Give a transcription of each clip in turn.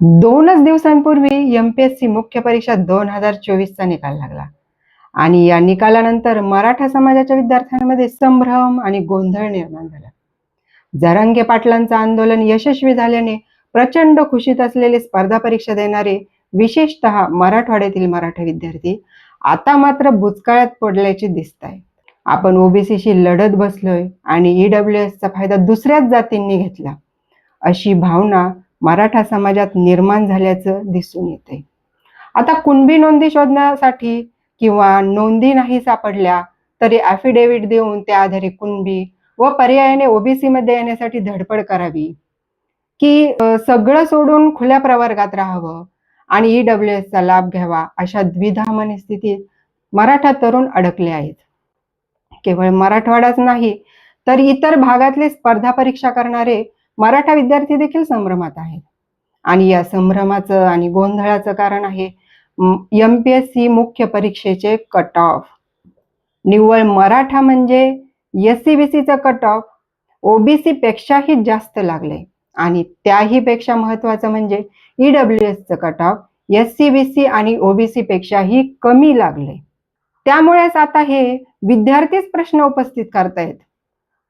दोनच दिवसांपूर्वी M P S C मुख्य परीक्षा दोन हजार चोवीसचा निकाल लागला. आणि या निकालानंतर मराठा समाजाच्या विद्यार्थ्यांमध्ये संभ्रम आणि गोंधळ निर्माण झाला. जरांगे पाटलांचं आंदोलन यशस्वी झाल्याने प्रचंड खुशीत असलेले स्पर्धा परीक्षा देणारे विशेषतः मराठवाड्यातील मराठा विद्यार्थी आता मात्र भूतकाळात पडल्याचे दिसत आहे आपण ओबीसीशी लढत बसलोय आणि ईडब्ल्यू चा फायदा दुसऱ्याच जातींनी घेतला. अशी भावना मराठा समाजात निर्माण झाल्याचं दिसून येते आता कुणबी नोंदी शोधण्यासाठी किंवा नोंदी नाही सापडल्या तरी ॲफिडेव्हिट देऊन त्या आधारे कुणबी व पर्यायाने ओबीसी मध्ये येण्यासाठी धडपड करावी. की सगळं सोडून खुल्या प्रवर्गात राहावं आणि ईडब्ल्यू चा लाभ घ्यावा अशा द्विधा मनस्थितीत मराठा तरुण अडकले आहेत. केवळ मराठवाडाच नाही तर इतर भागातले स्पर्धा परीक्षा करणारे मराठा विद्यार्थी देखील संभ्रमात आहेत. आणि या संभ्रमाचं आणि गोंधळाचं कारण आहे एम पी एस सी मुख्य परीक्षेचे कट ऑफ निव्वळ मराठा म्हणजे एस सी बी सीचं कट ऑफ ओबीसी पेक्षाही जास्त लागले. आणि त्याही पेक्षा महत्वाचं म्हणजे ईडब्ल्यू एसचं cut off S C B C आणि ओबीसी पेक्षाही कमी लागले. त्यामुळेच आता हे विद्यार्थीच प्रश्न उपस्थित करतायत.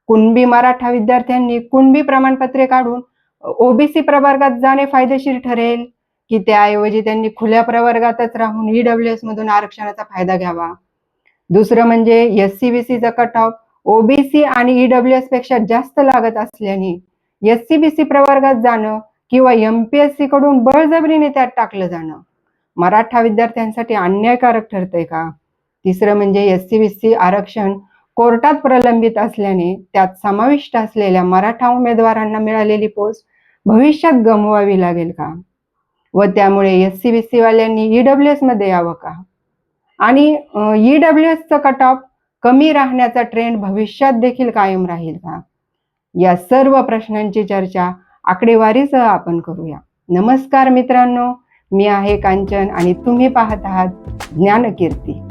कुणबी मराठा विद्यार्थ्यांनी कुणबी प्रमाणपत्रे काढून ओबीसी प्रवर्गात जाणे फायदेशीर ठरेल? की त्याऐवजी त्यांनी खुल्या प्रवर्गातच राहून ईडब्ल्यू एस मधून आरक्षणाचा फायदा घ्यावा? दुसरं म्हणजे एस सी बी सीचा कट ऑफ ओबीसी आणि ईडब्ल्यू एसपेक्षा जास्त लागत असल्याने एस सी बी सी प्रवर्गात जाणं किंवा एमपीएससी कडून बळजबरीने त्यात टाकलं जाणं मराठा विद्यार्थ्यांसाठी अन्यायकारक ठरतंय का? तिसरं म्हणजे एस सी बी सी आरक्षण कोर्टात प्रलंबित असल्याने त्यात समाविष्ट असलेल्या मराठा उमेदवारांना मिळालेली पोस्ट भविष्यात गमवावी लागेल का? व त्यामुळे एस सी बी सी वाल्यांनी ईडब्ल्यू एसमध्ये यावं का? आणि ईडब्ल्यू एसचं कट ऑफ कमी राहण्याचा ट्रेंड भविष्यात देखील कायम राहील का? या सर्व प्रश्नांची चर्चा आकडेवारीसह आपण करूया. नमस्कार मित्रांनो मी आहे कांचन आणि तुम्ही पाहत आहात ज्ञानकीर्ती.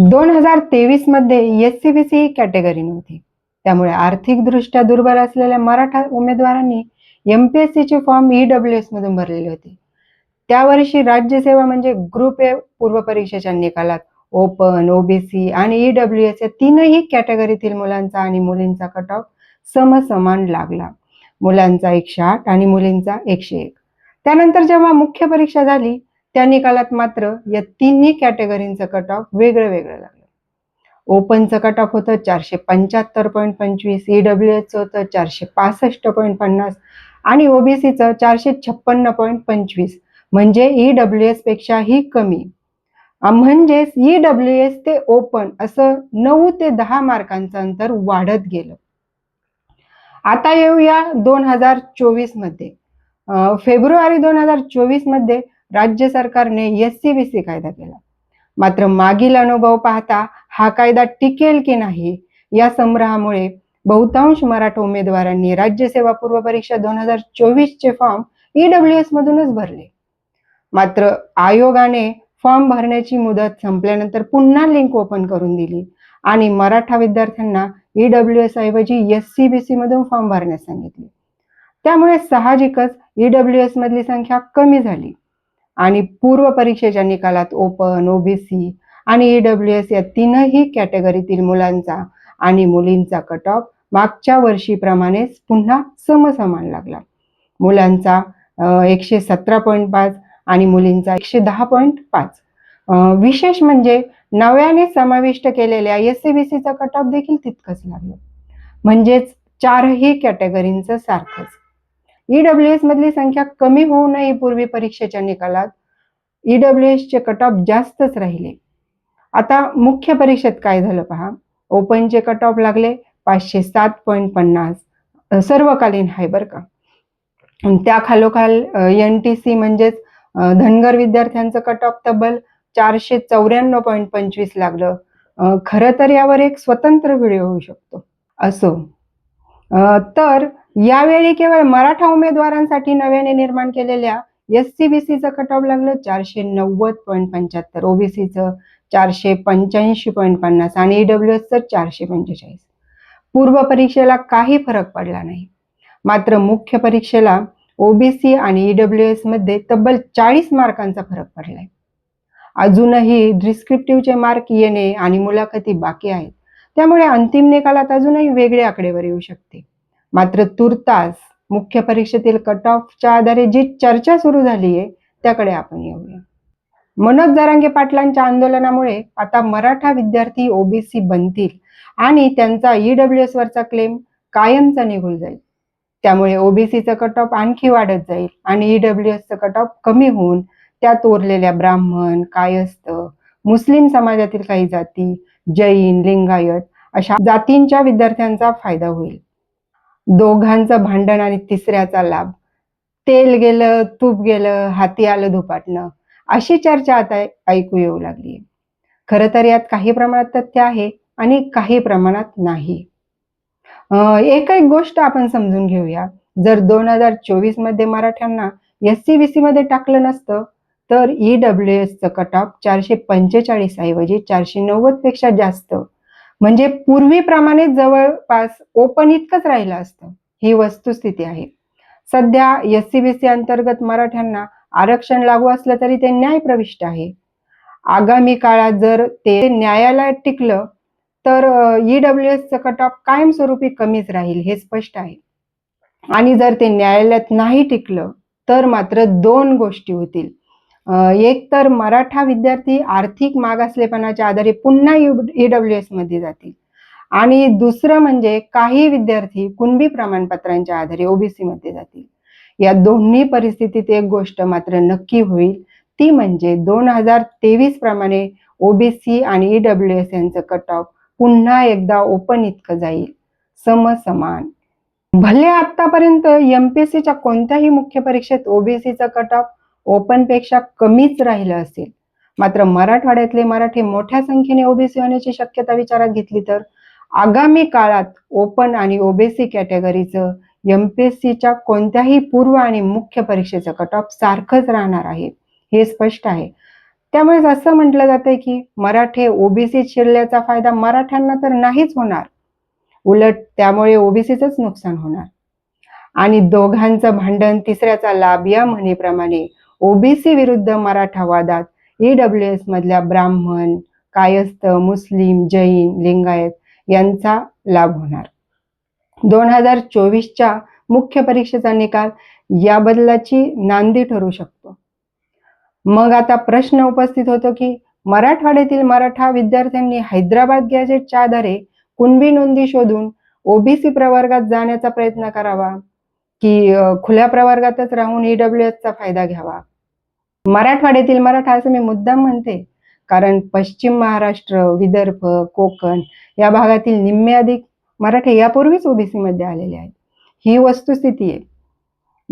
दोन हजार तेवीसमध्ये एस सी बी सी ही कॅटेगरी नव्हती. त्यामुळे आर्थिकदृष्ट्या दुर्बल असलेल्या मराठा उमेदवारांनी एमपीएससी चे फॉर्म ईडब्ल्यू एस मधून भरलेले होते. त्या वर्षी राज्यसेवा म्हणजे ग्रुप ए पूर्व परीक्षेच्या निकालात ओपन ओबीसी आणि ईडब्ल्यू एस या तीनही कॅटेगरीतील मुलांचा आणि मुलींचा कट ऑफ समसमान लागला. मुलांचा एकशे आठ आणि मुलींचा एकशे एक. त्यानंतर जेव्हा मुख्य परीक्षा झाली त्या निकालात मात्र या तिन्ही कॅटेगरींचं कट ऑफ वेगळं वेगळं लागलं. ओपनचं कट ऑफ होतं चारशे पंच्याहत्तर पॉईंट पंचवीस ईडब्ल्यू एसचं होतं चारशे पासष्ट पॉईंट पन्नास आणि ओबीसीचं चारशे छप्पन्न पॉईंट पंचवीस. म्हणजे ईडब्ल्यू एस पेक्षाही कमी. म्हणजेच ईडब्ल्यू एस ते ओपन असं नऊ ते दहा मार्कांचं अंतर वाढत गेलं. आता येऊया दोन हजार चोवीसमध्ये. फेब्रुवारी दोन हजार चोवीसमध्ये राज्य सरकारने एस सी बी सी कायदा केला. मात्र मागील अनुभव पाहता हा कायदा टिकेल की नाही या संग्रहामुळे बहुतांश मराठा उमेदवारांनी राज्यसेवा पूर्व परीक्षा दोन हजार चोवीस चे फॉर्म ईडब्ल्यू एस मधूनच भरले. मात्र आयोगाने फॉर्म भरण्याची मुदत संपल्यानंतर पुन्हा लिंक ओपन करून दिली आणि मराठा विद्यार्थ्यांना ईडब्ल्यू एस ऐवजी एस सी बी सी मधून फॉर्म भरण्यास सांगितले. त्यामुळे साहजिकच ईडब्ल्यू एस मधली संख्या कमी झाली. आणि पूर्व परीक्षेच्या निकालात ओपन ओबीसी आणि ईडब्ल्यू एस या तीनही कॅटेगरीतील मुलांचा आणि मुलींचा कट ऑफ मागच्या वर्षीप्रमाणेच पुन्हा समसमान लागला. मुलांचा एकशे सतरा पॉईंट पाच आणि मुलींचा एकशे दहा पॉईंट पाच. विशेष म्हणजे नव्याने समाविष्ट केलेल्या एस सी बी सीचा कट ऑफ देखील तितकंच लागलं. म्हणजेच चारही कॅटेगरींचं सारखंच. ईडब्ल्यू एस मधली संख्या कमी होऊ नये पूर्वी परीक्षेच्या निकालात. ईडब्ल्यू एस चे कट ऑफ जास्तच राहिले. आता मुख्य परीक्षेत काय झालं पहा? ओपनचे कट ऑफ लागले. पाचशे सात पॉईंट पन्नास. सर्वकालीन आहे बरं का. त्या खालोखाल एन टी सी म्हणजेच धनगर विद्यार्थ्यांचं कट ऑफ तब्बल चारशे चौऱ्याण्णव पॉईंट पंचवीस लागलं. खरं तर यावर एक स्वतंत्र व्हिडिओ होऊ शकतो. असो. तर यावेळी केवळ मराठा उमेदवारांसाठी नव्याने निर्माण केलेल्या एस सी बी सीचं कट ऑफ लागलं चारशे नव्वद पॉईंट पंच्याहत्तर ओबीसीचं चारशे पंच्याऐंशी पॉईंट पन्नास आणि ईडब्ल्यू एसचं चारशे पंचेचाळीस. पूर्व परीक्षेला काही फरक पडला नाही. मात्र मुख्य परीक्षेला ओबीसी आणि ईडब्ल्यू एसमध्ये तब्बल चाळीस मार्कांचा फरक पडलाय. अजूनही डिस्क्रिप्टिव्हचे मार्क येणे आणि मुलाखती बाकी आहेत. त्यामुळे अंतिम निकालात अजूनही वेगळे आकडेवारी येऊ शकते. मात्र तुर्तास मुख्य परीक्षेतील कट ऑफच्या आधारे जी चर्चा सुरू झाली आहे त्याकडे आपण येऊया. मनोज जारांगे पाटलांच्या आंदोलनामुळे आता मराठा विद्यार्थी ओबीसी बनतील आणि त्यांचा ईडब्ल्यू एस वरचा क्लेम कायमचा निघून जाईल. त्यामुळे ओबीसीचं कट ऑफ आणखी वाढत जाईल आणि ईडब्ल्यू एसचं कट ऑफ कमी होऊन त्यात उरलेल्या ब्राह्मण कायस्थ मुस्लिम समाजातील काही जाती जैन लिंगायत अशा जातींच्या विद्यार्थ्यांचा फायदा होईल. दोघांचं भांडण आणि तिसऱ्याचा लाभ. तेल गेलं तूप गेलं हाती आलं धुपाटणं अशी चर्चा आता ऐकू येऊ लागली. खरं तर यात काही प्रमाणात तथ्य आहे आणि काही प्रमाणात नाही. एक एक गोष्ट आपण समजून घेऊया. जर दोन हजार चोवीसमध्ये मराठ्यांना एस सी बी सी मध्ये टाकलं नसतं तर ई डब्ल्यू एसचं कट ऑफ चारशे पंचेचाळीस ऐवजी चारशे नव्वदपेक्षा जास्त. म्हणजे पूर्वीप्रमाणे जवळपास ओपन इतकंच राहिलं असतं. ही वस्तुस्थिती आहे. सध्या एस सी बी सी अंतर्गत मराठ्यांना आरक्षण लागू असलं तरी ते न्याय प्रविष्ट आहे. आगामी काळात जर ते न्यायालयात टिकलं तर ई डब्ल्यू एसचं कट ऑफ कायमस्वरूपी कमीच राहील हे स्पष्ट आहे. आणि जर ते न्यायालयात नाही टिकलं तर मात्र दोन गोष्टी होतील. एक तर मराठा विद्यार्थी आर्थिक मागासलेपणाच्या आधारे पुन्हा ईडब्ल्यू एसमध्ये जातील. आणि दुसरं म्हणजे काही विद्यार्थी कुणबी प्रमाणपत्रांच्या आधारे ओबीसी मध्ये जातील. या दोन्ही परिस्थितीत एक गोष्ट मात्र नक्की होईल. ती म्हणजे दोन हजार तेवीस प्रमाणे ओबीसी आणि ईडब्ल्यू एस यांचं कट ऑफ पुन्हा एकदा ओपन इतकं जाईल. समसमान भले आतापर्यंत एमपीएससीच्या कोणत्याही मुख्य परीक्षेत ओबीसीचा कट ऑफ ओपनपेक्षा कमीच राहिलं असेल. मात्र मराठवाड्यातले मराठी मोठ्या संख्येने ओबीसी होण्याची शक्यता विचारात घेतली तर आगामी काळात ओपन आणि ओबीसी कॅटेगरीचं एमपीएससीच्या कोणत्याही पूर्व आणि मुख्य परीक्षेचं कट ऑफ सारखंच राहणार आहे हे स्पष्ट आहे. त्यामुळे असं म्हटलं जातंय की मराठे ओबीसी शिरल्याचा फायदा मराठ्यांना तर नाहीच होणार. उलट त्यामुळे ओबीसीच नुकसान होणार. आणि दोघांचं भांडण तिसऱ्याचा लाभ या म्हणीप्रमाणे ओबीसी विरुद्ध मराठा वादात ईडब्ल्यू एस मधल्या ब्राह्मण कायस्थ मुस्लिम जैन लिंगायत यांचा लाभ होणार. दोन हजार चोवीसच्या मुख्य परीक्षेचा निकाल या बदलाची नांदी ठरू शकतो. मग आता प्रश्न उपस्थित होतो की मराठवाड्यातील मराठा विद्यार्थ्यांनी हैदराबाद गॅजेटच्या आधारे कुणबी नोंदी शोधून ओबीसी प्रवर्गात जाण्याचा प्रयत्न करावा? की खुल्या प्रवर्गातच राहून ईडब्ल्यू चा फायदा घ्यावा. मराठवाड्यातील मराठा असं मी मुद्दाम म्हणते कारण पश्चिम महाराष्ट्र विदर्भ कोकण या भागातील निम्मे अधिक मराठे यापूर्वीच ओबीसी मध्ये आलेले आहेत. ही वस्तुस्थिती आहे.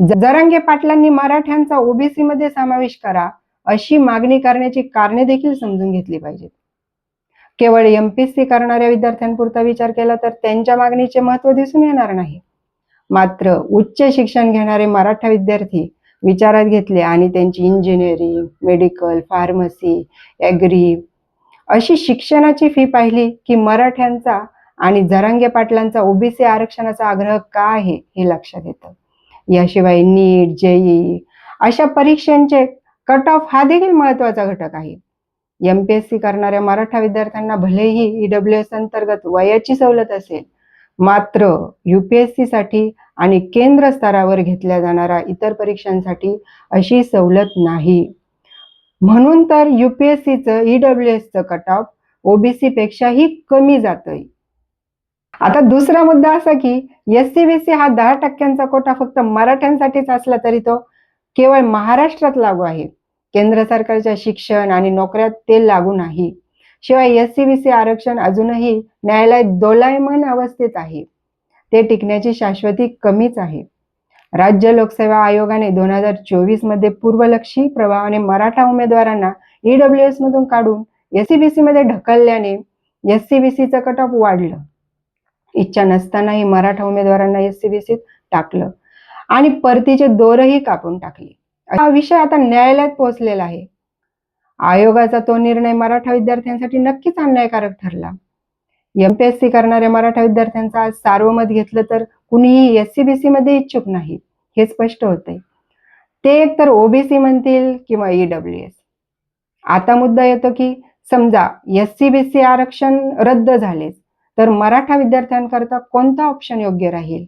ज- जरांगे पाटलांनी मराठ्यांचा ओबीसी मध्ये समावेश करा अशी मागणी करण्याची कारणे देखील समजून घेतली पाहिजेत. केवळ एमपीएससी करणाऱ्या विद्यार्थ्यांपुरता विचार केला तर त्यांच्या मागणीचे महत्त्व दिसून येणार नाही. मात्र उच्च शिक्षण घेणारे मराठा विद्यार्थी विचारात घेतले आणि त्यांची इंजिनिअरिंग मेडिकल फार्मसी ॲग्री अशी शिक्षणाची फी पाहिली की मराठ्यांचा आणि जरांगे पाटलांचा ओबीसी आरक्षणाचा आग्रह का आहे हे लक्षात येतं. याशिवाय नीट जेई अशा परीक्षांचे कट ऑफ हा देखील महत्त्वाचा घटक आहे. एमपीएससी करणाऱ्या मराठा विद्यार्थ्यांना भलेही ईडब्ल्यू एस अंतर्गत वयाची सवलत असेल मात्र यूपीएससी साठी आणि केंद्र स्तरावर घेतल्या जाणाऱ्या इतर परीक्षांसाठी अशी सवलत नाही. म्हणून तर युपीएससीचं ईडब्ल्यू एसचं कट ऑफ ओबीसी पेक्षाही कमी जातंय. आता दुसरा मुद्दा असा की एस सी बी सी हा दहा टक्क्यांचा कोटा फक्त मराठ्यांसाठीच असला तरी तो केवळ महाराष्ट्रात लागू आहे. केंद्र सरकारच्या शिक्षण आणि नोकऱ्यात ते लागू नाही. शिवाय एस सी बी सी आरक्षण अजूनही न्यायालयात दोलायमान अवस्थेत आहे. ते टिकण्याची शाश्वती कमीच आहे. राज्य लोकसेवा आयोगाने दोन हजार चोवीसमध्ये पूर्वलक्षी प्रभावाने मराठा उमेदवारांना ईडब्ल्यू एस मधून काढून एस सी मध्ये ढकलल्याने एस सी बी सीचं कट ऑफ वाढलं. इच्छा नसतानाही मराठा उमेदवारांना एस सी बी सीत टाकलं. आणि परतीचे दोरही कापून टाकले. हा विषय आता न्यायालयात पोहोचलेला आहे. आयोगाचा तो निर्णय मराठा विद्यार्थ्यांसाठी नक्कीच अन्यायकारक ठरला. एमपीएससी करणाऱ्या मराठा विद्यार्थ्यांचा आज सार्वमत घेतलं तर कुणीही एससीबीसी मध्ये इच्छुक नाही हे स्पष्ट होतंय. ते एकतर ओबीसी म्हणतील किंवा ईडब्ल्यू एस आता मुद्दा येतो की समजा एससीबीसी आरक्षण रद्द झाले तर मराठा विद्यार्थ्यांकरता कोणता ऑप्शन योग्य राहील?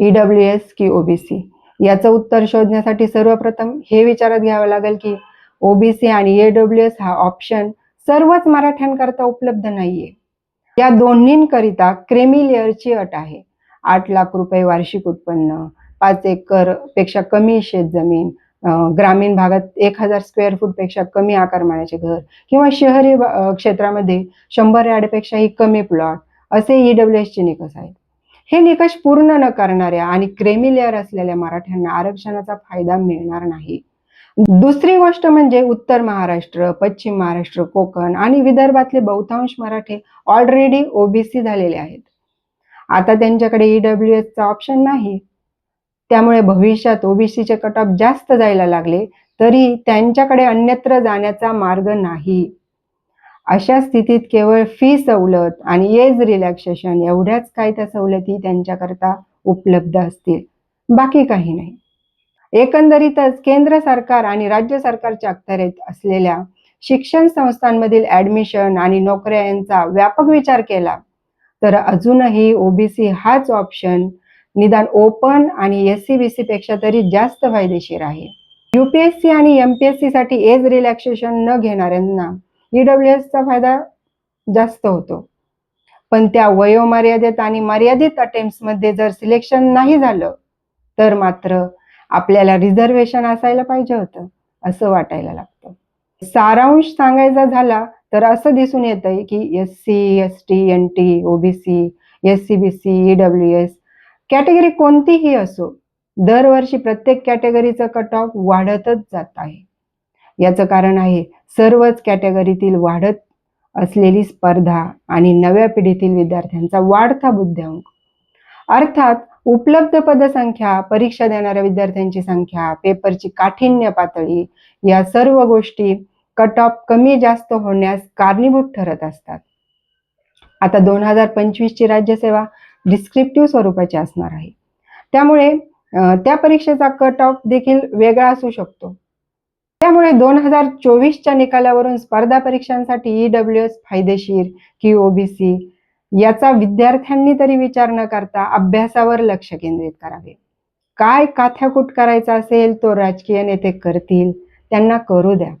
ईडब्ल्यू एस की ओबीसी याचं उत्तर शोधण्यासाठी सर्वप्रथम हे विचारात घ्यावं लागेल की ओबीसी आणि एडब्ल्यू एस हा ऑप्शन सर्वच मराठ्यांकरता उपलब्ध नाहीये. या दोन्हींकरिता क्रेमी लेअरची अट आहे. आठ लाख रुपये वार्षिक उत्पन्न पाच एकरपेक्षा कमी शेत जमीन ग्रामीण भागात एक हजार स्क्वेअर फूटपेक्षा कमी आकारमानाचे घर किंवा शहरी क्षेत्रामध्ये शंभर यार्डपेक्षाही कमी प्लॉट असे ईडब्ल्यू चे निकष आहेत. हे निकष पूर्ण न करणाऱ्या आणि क्रेमी लेअर असलेल्या मराठ्यांना आरक्षणाचा फायदा मिळणार नाही. दुसरी गोष्ट म्हणजे उत्तर महाराष्ट्र पश्चिम महाराष्ट्र कोकण आणि विदर्भातले बहुतांश मराठे ऑलरेडी ओबीसी झालेले आहेत. आता त्यांच्याकडे ईडब्ल्यू चा ऑप्शन नाही. त्यामुळे भविष्यात ओबीसीचे कट ऑफ जास्त जायला लागले तरी त्यांच्याकडे अन्यत्र जाण्याचा मार्ग नाही. अशा स्थितीत केवळ फी सवलत आणि एज रिलॅक्सेशन एवढ्याच काय त्या सवलती त्यांच्याकरता उपलब्ध असतील. बाकी काही नाही. एकंदरीतच केंद्र सरकार आणि राज्य सरकारच्या अखत्यारीत असलेल्या शिक्षण संस्थांमधील ऍडमिशन आणि नोकऱ्या यांचा व्यापक विचार केला तर अजूनही ओबीसी हाच ऑप्शन निदान ओपन आणि एस सी बी सी पेक्षा तरी जास्त फायदेशीर आहे. युपीएससी आणि एमपीएससी साठी एज रिलॅक्सेशन न घेणाऱ्यांना ईडब्ल्यू चा फायदा जास्त होतो. पण त्या वयोमर्यादेत आणि मर्यादित अटेम्प्टमध्ये जर सिलेक्शन नाही झालं तर मात्र आपल्याला रिझर्वेशन असायला पाहिजे होतं असं वाटायला लागतं. सारांश सांगायचा झाला तर असं दिसून येतंय की S C S T N T OBC S C B C EW S category कोणतीही असो दरवर्षी प्रत्येक कॅटेगरीचं कट ऑफ वाढतच जात आहे. याचं कारण आहे सर्वच कॅटेगरीतील वाढत असलेली स्पर्धा आणि नव्या पिढीतील विद्यार्थ्यांचा वाढता बुद्ध्यांक. अर्थात उपलब्ध पदसंख्या परीक्षा देणाऱ्या विद्यार्थ्यांची संख्या पेपरची काठिण्य पातळी या सर्व गोष्टी कट ऑफ कमी जास्त होण्यास कारणीभूत ठरत असतात. आता दोन हजार पंचवीसची राज्यसेवा डिस्क्रिप्टिव्ह स्वरूपाची असणार आहे. त्यामुळे त्या परीक्षेचा कट ऑफ देखील वेगळा असू शकतो. त्यामुळे दोन हजार चोवीसच्या निकालावरून स्पर्धा परीक्षांसाठी ईडब्ल्यू एस फायदेशीर की ओबीसी याचा विद्यार्थ्यांनी तरी विचार न करता अभ्यासावर लक्ष केंद्रित करावे. काय काथ्याकूट करायचा असेल तो राजकीय नेते करतील त्यांना करू द्या.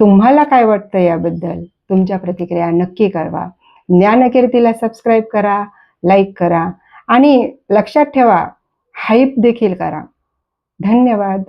तुम्हाला काय वाटतं याबद्दल? तुमच्या प्रतिक्रिया नक्की कळवा. ज्ञानकीर्तीला सबस्क्राईब करा लाईक करा आणि लक्षात ठेवा हाईप देखील करा. धन्यवाद.